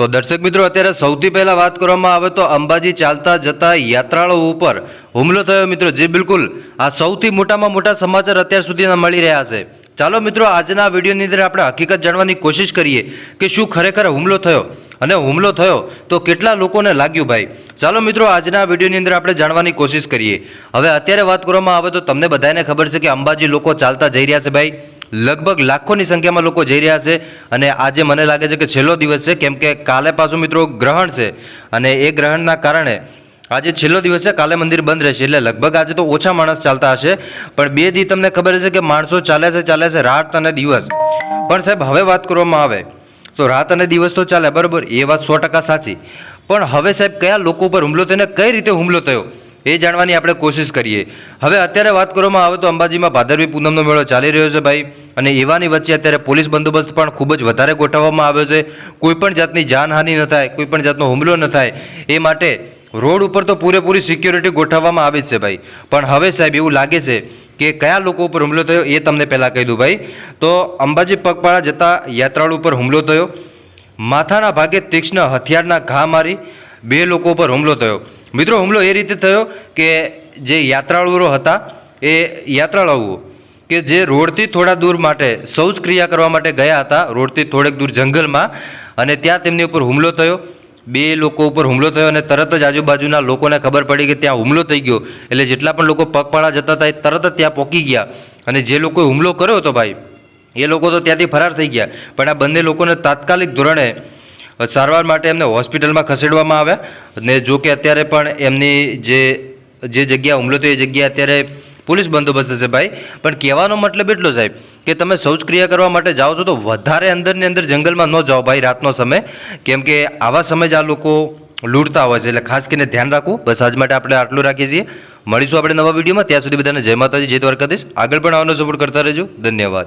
તો દર્શક મિત્રો, અત્યારે સૌથી પહેલા વાત કરવામાં આવે તો અંબાજી ચાલતા જતા યાત્રાળુઓ ઉપર હુમલો થયો મિત્રો, જે બિલકુલ આ સૌથી મોટામાં મોટા સમાચાર અત્યાર સુધીના મળી રહ્યા છે. ચાલો મિત્રો, આજના વિડીયોની અંદર આપણે હકીકત જાણવાની કોશિશ કરીએ કે શું ખરેખર હુમલો થયો અને હુમલો થયો તો કેટલા લોકોને લાગ્યું ભાઈ? ચાલો મિત્રો, આજના વિડીયોની અંદર આપણે જાણવાની કોશિશ કરીએ. હવે અત્યારે વાત કરવામાં આવે તો તમને બધાને ખબર છે કે અંબાજી લોકો ચાલતા જઈ રહ્યા છે ભાઈ. લગભગ લાખોની સંખ્યામાં લોકો જઈ રહ્યા છે અને આજે મને લાગે છે કે છેલ્લો દિવસ છે, કેમ કે કાલે પાછું મિત્રો ગ્રહણ છે અને એ ગ્રહણના કારણે આજે છેલ્લો દિવસ છે, કાલે મંદિર બંધ રહેશે એટલે લગભગ આજે તો ઓછા માણસ ચાલતા હશે. પણ બે દી તમને ખબર છે કે માણસો ચાલે છે ચાલે છે રાત અને દિવસ. પણ સાહેબ, હવે વાત કરવામાં આવે તો રાત અને દિવસ તો ચાલે, બરાબર? એ વાત સો ટકા સાચી. પણ હવે સાહેબ, કયા લોકો ઉપર હુમલો થયો ને કઈ રીતે હુમલો થયો, એ જાણવાની આપણે કોશિશ કરીએ. હવે અત્યારે વાત કરવામાં આવે તો અંબાજીમાં ભાદરવી પૂનમનો મેળો ચાલી રહ્યો છે ભાઈ. અને એવાની વચ્ચે અત્યારે પોલીસ બંદોબસ્ત પણ ખૂબ જ વધારે ગોઠવવામાં આવ્યો છે. કોઈપણ જાતની જાનહાનિ ન થાય, કોઈ પણ જાતનો હુમલો ન થાય, એ માટે રોડ ઉપર તો પૂરેપૂરી સિક્યોરિટી ગોઠવવામાં આવી છે ભાઈ. પણ હવે સાહેબ એવું લાગે છે કે કયા લોકો ઉપર હુમલો થયો એ તમને પહેલાં કહી દઉં ભાઈ. તો અંબાજી પગપાળા જતા યાત્રાળુ ઉપર હુમલો થયો. માથાના ભાગે તીક્ષ્ણ હથિયારના ઘા મારી બે લોકો ઉપર હુમલો થયો. મિત્રો, હુમલો એ રીતે થયો કે જે યાત્રાળુઓ હતા, એ યાત્રાળુઓ કે જે રોડથી થોડા દૂર માટે શૌચ ક્રિયા કરવા માટે ગયા હતા, રોડથી થોડેક દૂર જંગલમાં અને ત્યાં તેમની ઉપર હુમલો થયો. બે લોકો ઉપર હુમલો થયો અને તરત જ આજુબાજુના લોકોને ખબર પડી કે ત્યાં હુમલો થઈ ગયો. એટલે જેટલા પણ લોકો પગપાળા જતા હતા એ તરત જ ત્યાં પહોંચી ગયા. અને જે લોકોએ હુમલો કર્યો હતો ભાઈ, એ લોકો તો ત્યાંથી ફરાર થઈ ગયા. પણ આ બંને લોકોને તાત્કાલિક ધોરણે સારવાર માટે એમને હોસ્પિટલમાં ખસેડવામાં આવ્યા. ને જો કે અત્યારે પણ એમની જે જે જગ્યા હુમલો થયો એ જગ્યા અત્યારે પોલીસ બંદોબસ્ત છે ભાઈ. પણ કહેવાનો મતલબ એટલો સાહેબ કે તમે શૌચક્રિયા કરવા માટે જાઓ છો તો વધારે અંદરની અંદર જંગલમાં ન જાઓ ભાઈ રાતનો સમય. કેમ કે આવા સમય જ આ લોકો લૂંટતા હોય છે. એટલે ખાસ કરીને ધ્યાન રાખવું. બસ આજ માટે આપણે આટલું રાખીએ છીએ. મળીશું આપણે નવા વિડીયોમાં. ત્યાં સુધી બધાને જય માતાજી, જય દ્વારકાધીશ. આગળ પણ આવવાનો સપોર્ટ કરતા રહેજો. ધન્યવાદ.